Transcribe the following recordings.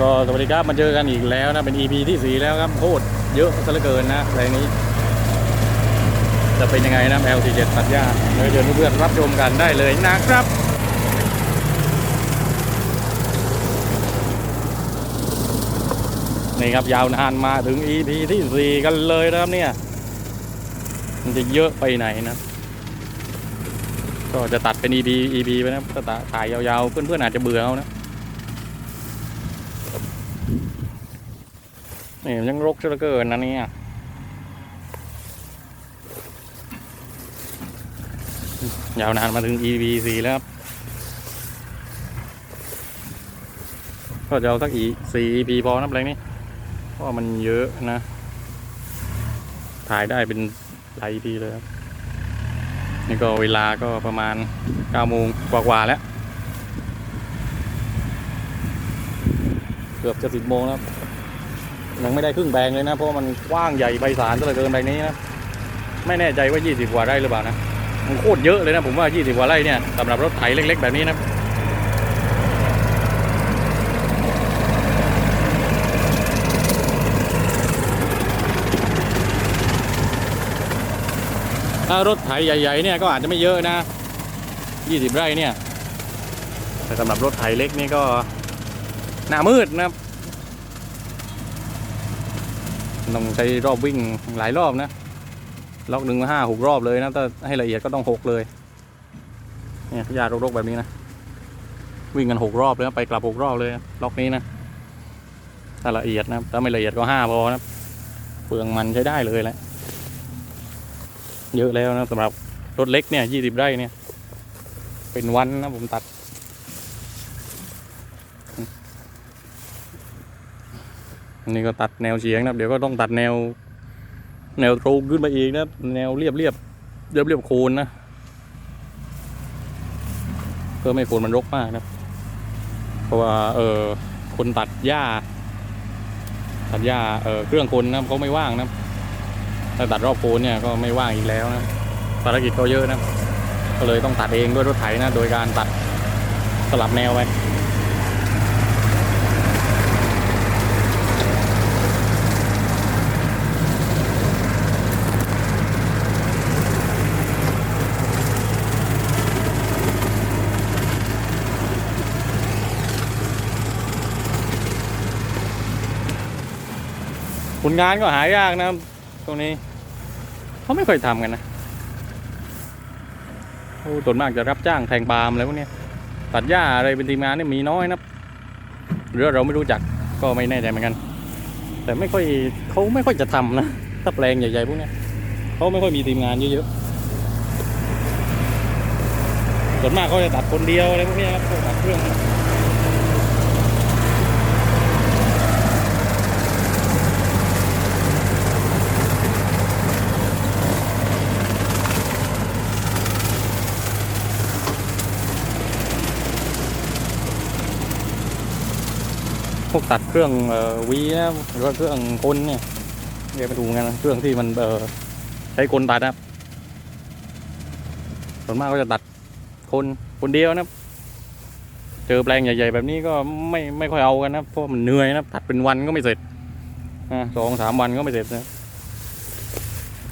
ก็สวัสดีครับมาเจอกันอีกแล้วนะเป็น EP ที่สี่แล้วครับโคตรเยอะซะเหลือเกินนะแรงนี้ จะเป็นยังไงนะ L47 ตัดหญ้าเดี๋ยวเชิญเพื่อนรับชมกันได้เลยนะครับนี่ครับยาวนานมาถึง EP ที่สี่กันเลยนะครับเนี่ย มันจะเยอะไปไหนนะ ก็จะตัดเป็น EP EP ไปนะถ้าถ่ายยาวๆ เพื่อนๆอาจจะเบื่อเอานะ นี่ยังรกซะเหลือเกินนะเนี่ยยาวนานมาถึง EP สี่แล้วครับ ก็จะเอาสักอีสี่ EP พอนะอะไรนี่เพราะมันเยอะนะ ถ่ายได้เป็นหลาย EP เลยครับ นี่ก็เวลาก็ประมาณ9โมงกว่าๆแล้ว เกือบจะ10โมงแล้ว ยังไม่ได้ครึ่งแปลงเลยนะ เพราะมันกว้างใหญ่ไพศาลซะเหลือเกินแปลงนี้นะไม่แน่ใจว่า 20 กว่าไร่หรือเปล่านะมันโคตรเยอะเลยนะผมว่า 20 กว่าไร่เนี่ยสำหรับรถไถเล็ก ๆ แบบนี้นะถ้ารถไถใหญ่ๆเนี่ยก็อาจจะไม่เยอะนะ 20 ไร่เนี่ย แต่สำหรับรถไถเล็กนี่ก็หน้ามืดนะครับ ต้องใช้รอบวิ่งหลายรอบนะล็อกหนึ่งห้าหกรอบเลยนะถ้าให้ละเอียดก็ต้องหกเลยเนี่ยยารกๆแบบนี้นะวิ่งกันหกรอบเลยนะไปกลับหกรอบเลยนะล็อกนี้นะถ้าละเอียดนะถ้าไม่ละเอียดก็ห้าพอนะเปลืองมันใช้ได้เลยแหละเยอะแล้วนะสำหรับรถเล็กเนี่ยยี่สิบไร่เนี่ย เป็นวันนะผมตัด นนี้ก็ตัดแนวเฉียงนะครับ เดี๋ยวก็ต้องตัดแนว แนวตรงขึ้นไปอีกนะครับ แนวเรียบเรียบเรียบเรียบโคนนะเพื่อไม่โคนมันรกมากนะครับ เพราะว่าเออคนตัดหญ้า ตัดหญ้าเออเครื่องคนนะเขาไม่ว่างนะถ้าตัดรอบโคนเนี่ยก็ไม่ว่างอีกแล้วนะภารกิจเขาเยอะนะก็เลยต้องตัดเองด้วยรถไถนะ โดยการตัดสลับแนวไป ลงานก็หายากนะครับ ตรงนี้เขาไม่ค่อยทำกันนะโอ้ส่วนมากจะรับจ้างแทงปาล์มอะไรพวกเนี้ยตัดหญ้าอะไรเป็นทีมงานเนี่ยมีน้อยนะครับหรือเราไม่รู้จักก็ไม่แน่ใจเหมือนกัน แต่ไม่ค่อยเขาไม่ค่อยจะทำนะถ้าแปลงใหญ่ๆพวกเนี้ยเขาไม่ค่อยมีทีมงานเยอะๆส่วนมากเขาจะตัดคนเดียวอะไรพวกเนี้ยครับตัดเครื่อง วกตัดเครื่องวีนะหรือว่าเครื่องกลเนี่ยเรียกไม่ถูกันนะเครื่องที่มันเออใช้กลตัดนะครับส่วนมากก็จะตัดคนคนเดียวนะเจอแปลงใหญ่ ๆ แบบนี้ก็ไม่ไม่ค่อยเอากันนะเพราะมันเหนื่อยนะตัดเป็นวันก็ไม่เสร็จสองสามวันก็ไม่เสร็จนะ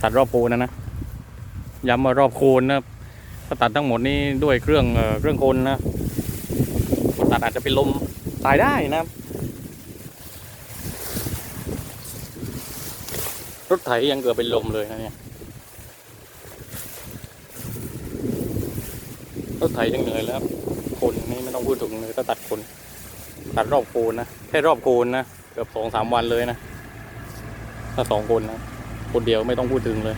ตัดรอบโคนนะนะย้ำว่ารอบโคนนะถ้าตัดทั้งหมดนี่ด้วยเครื่องเครื่องโคนนะตัดอาจจะเป็นลมตายได้นะครับ รถไถยังเกือบเป็นลมเลยนะเนี่ย รถไถยังเหนื่อยแล้วคนนี่ไม่ต้องพูดถึงเลยถ้าตัดคน ตัดรอบโคนนะแค่รอบโคนนะเกือบสองสามวันเลยนะถ้าสองคนนะคนเดียวไม่ต้องพูดถึงเลย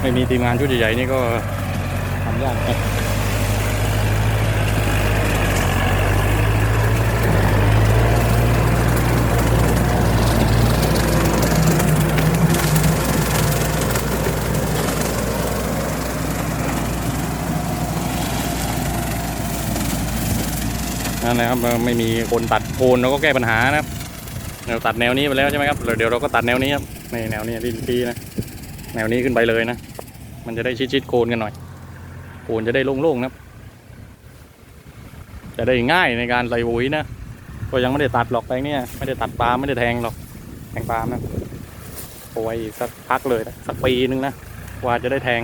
ไม่มีทีมงานชุดใหญ่ๆนี่ก็ทำยากนะ นั่นแหละครับไม่มีคนตัดโคนเราก็แก้ปัญหานะครับเราตัดแนวนี้ไปแล้วใช่ไหมครับเดี๋ยวเราก็ตัดแนวนี้ครับในแนวนี้ที่ที่นะแนวนี้ขึ้นไปเลยนะ มันจะได้ชิดๆโคนกันหน่อย โคนจะได้โล่งๆนะครับ จะได้ง่ายในการใส่ปุ๋ยนะก็ยังไม่ได้ตัดหรอกแปลงเนี้ยไม่ได้ตัดปาล์มไม่ได้แทงหรอกแทงปาล์มนะโอ้ยสักพักเลยนะสักปีนึงนะกว่าจะได้แทง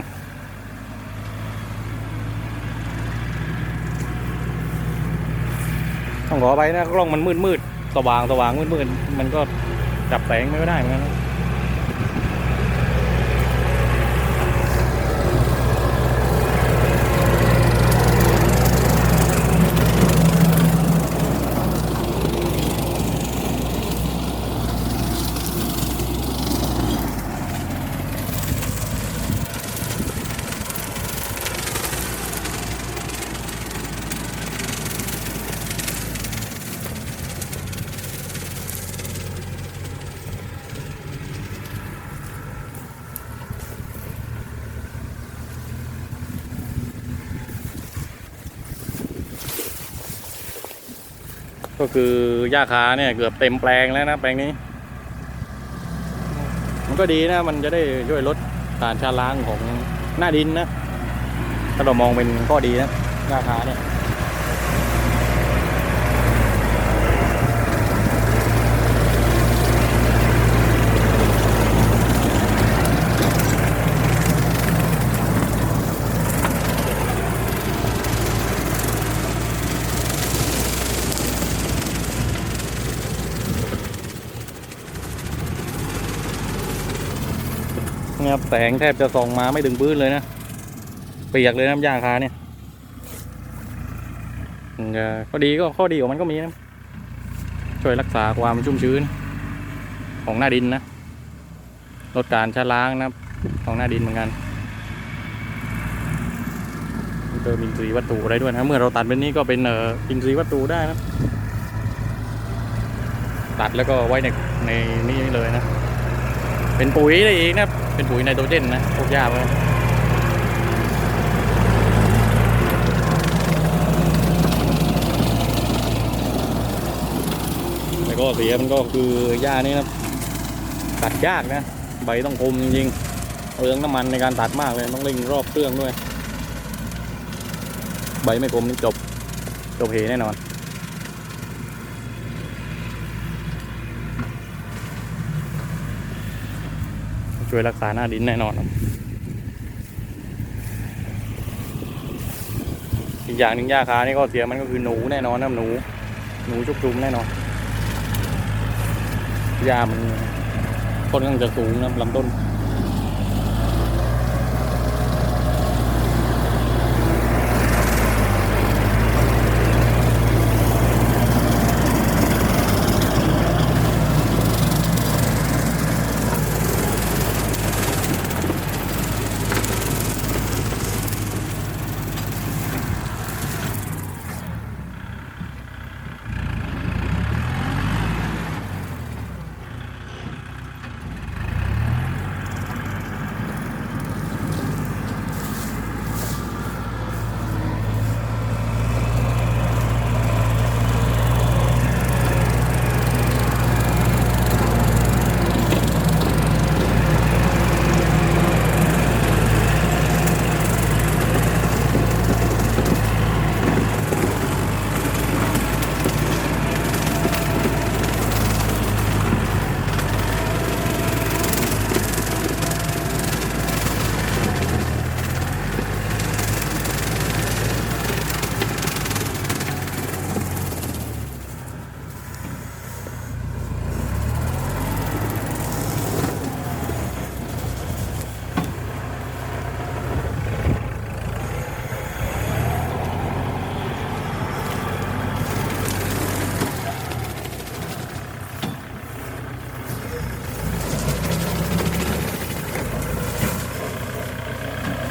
ต้องขอไปนะกล้องมันมืดมืดๆสว่างสว่างมืดมืดๆมันก็จับแสงไม่ได้เหมือนกัน ก็คือหญ้าคาเนี่ยเกือบเต็มแปลงแล้วนะแปลงนี้ มันก็ดีนะมันจะได้ช่วยลดการชาล้างของหน้าดินนะถ้าเรามองเป็นข้อดีนะหญ้าคาเนี่ย นี่ยครับแสงแทบจะส่องมาไม่ถึงพื้นเลยนะเปียกเลยน้ำยาคาเนี่ยข้อดีก็ข้อดีของมันก็มีนะช่วยรักษาความชุ่มชื้น ของหน้าดินนะลดการชะล้างนะของหน้าดินเหมือนกันเติมอินทรีย์วัตถุอะได้ด้วยนะเมื่อเราตัดเป็นนี้ก็เป็นเอ่ออินทรีย์วัตถุได้นะตัดแล้วก็ไว้ในในนี้เลยนะ เป็นปุ๋ยได้อีกนะ เป็นปุ๋ยไนโตรเจนนะพวกหญ้าพวกนี้แต่ก็เสียมันก็คือหญ้านี่นะตัดยากนะใบต้องคมจริงๆเปลืองน้ำมันในการตัดมากเลยต้องเร่งรอบเครื่องด้วย ใบไม่คมนี่จบจบเหแน่นอน ช่วยรักษาหน้าดินแน่นอนครับอีกอย่างหนึ่งหญ้าคานี่ก็เสียมันก็คือหนูแน่นอนนะหนู หนูชุกชุมแน่นอนหญ้ามันค่อนข้างจะสูงนะลำต้น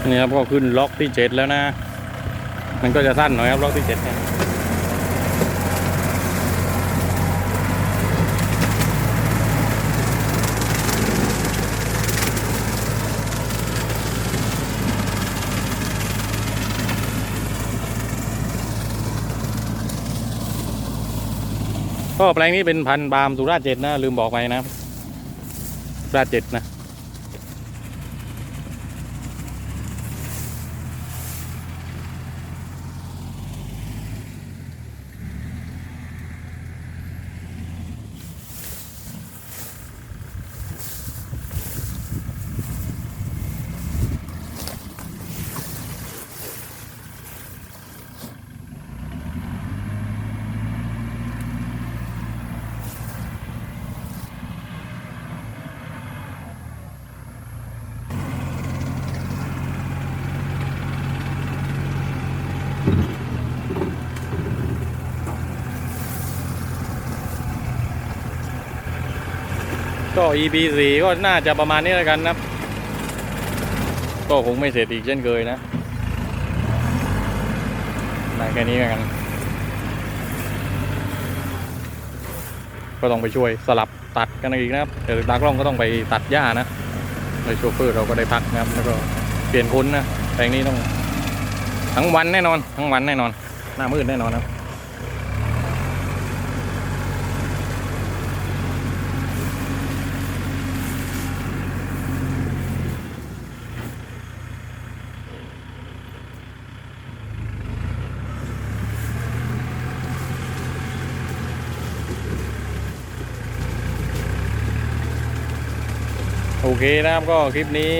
นี่ครับก็ขึ้นล็อกที่เจ็ดแล้วนะ มันก็จะสั้นหน่อยครับล็อกที่เจ็ดนี่ยก็แปลงนี้เป็นพันธุ์บามสุราเจ็ดนะ ลืมบอกไปนะสุราเจ็ดนะ EP สี่ก็น่าจะประมาณนี้แล้วกันนะครับก็คงไม่เสร็จอีกเช่นเคยนะได้แค่นี้แล้วกัน ก็ต้องไปช่วยสลับตัดกันอีกนะครับเดี๋ยวตากล้องก็ต้องไปตัดหญ้านะโดยโชเฟอร์เราก็ได้พักนะครับ แล้วก็เปลี่ยนคนนะแปลงนี้ต้องทั้งวันแน่นอน ทั้งวันแน่นอน หน้ามืดแน่นอนนะครับ โอเคนะครับก็คลิปนี้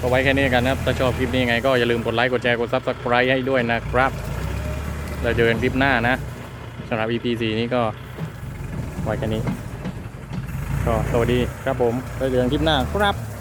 ก็ไว้แค่นี้กันนะครับ ถ้าชอบคลิปนี้ยังไงก็อย่าลืมกดไลค์กดแชร์กด subscribe ให้ด้วยนะครับแล้วเจอกันคลิปหน้านะสำหรับ EP 4นี้ก็ไว้แค่นี้ ก็สวัสดีครับผมแล้วเจอกันคลิปหน้าครับ